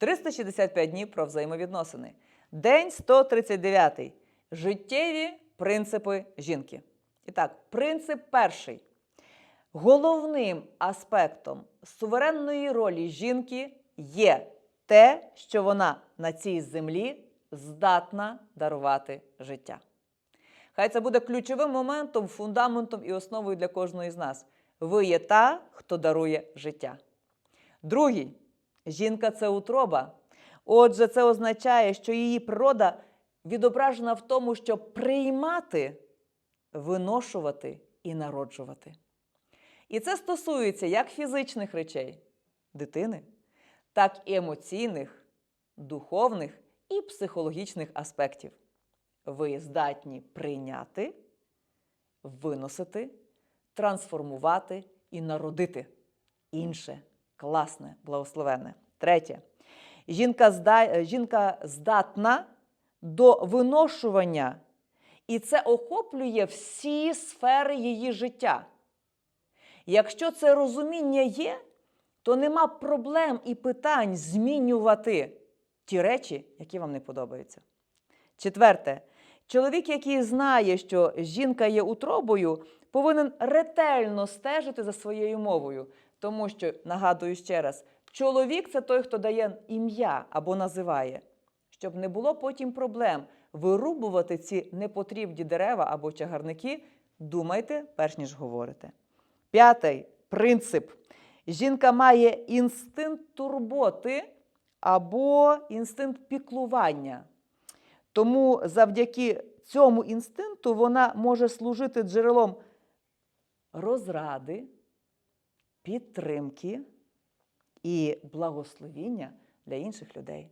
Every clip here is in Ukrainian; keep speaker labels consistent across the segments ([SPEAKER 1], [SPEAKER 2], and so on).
[SPEAKER 1] 365 днів про взаємовідносини. День 139. Життєві принципи жінки. І так, принцип перший. Головним аспектом суверенної ролі жінки є те, що вона на цій землі здатна дарувати життя. Хай це буде ключовим моментом, фундаментом і основою для кожної з нас. Ви є та, хто дарує життя. Другий жінка це утроба. Отже, це означає, що її природа відображена в тому, щоб приймати, виношувати і народжувати. І це стосується як фізичних речей дитини, так і емоційних, духовних і психологічних аспектів. Ви здатні прийняти, виносити, трансформувати і народити інше, класне, благословенне. Третє. Жінка, зда... Жінка здатна до виношування, і це охоплює всі сфери її життя. Якщо це розуміння є, то нема проблем і питань змінювати ті речі, які вам не подобаються. Четверте, чоловік, який знає, що жінка є утробою, повинен ретельно стежити за своєю мовою. Тому що, нагадую ще раз, чоловік це той, хто дає ім'я або називає, щоб не було потім проблем вирубувати ці непотрібні дерева або чагарники, думайте, перш ніж говорите. П'ятий принцип. Жінка має інстинкт турботи або інстинкт піклування. Тому завдяки цьому інстинкту вона може служити джерелом розради, підтримки і благословіння для інших людей.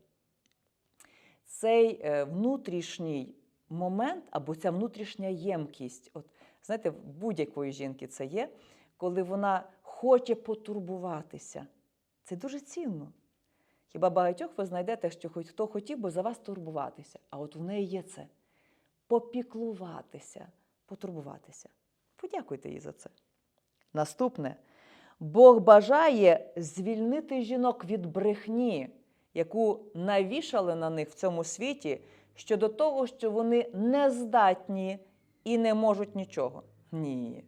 [SPEAKER 1] Цей е, внутрішній момент або ця внутрішня ємкість, от знаєте, в будь-якої жінки це є, коли вона хоче потурбуватися. Це дуже цінно. Хіба багатьох ви знайдете, що хоч хто хотів би за вас турбуватися, а от в неї є це попіклуватися, потурбуватися. Подякуйте їй за це. Наступне. Бог бажає звільнити жінок від брехні, яку навішали на них в цьому світі щодо того, що вони не здатні і не можуть нічого. Ні.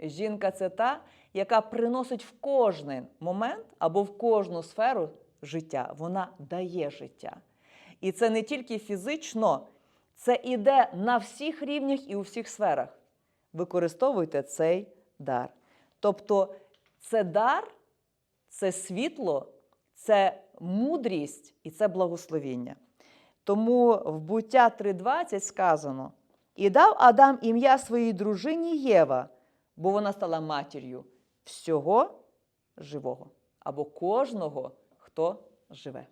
[SPEAKER 1] Жінка це та, яка приносить в кожний момент або в кожну сферу життя. Вона дає життя. І це не тільки фізично, це іде на всіх рівнях і у всіх сферах. Використовуйте цей дар. Тобто, це дар, це світло, це мудрість і це благословіння. Тому в буття 3.20 сказано: і дав Адам ім'я своїй дружині Єва, бо вона стала матір'ю всього живого або кожного, хто живе.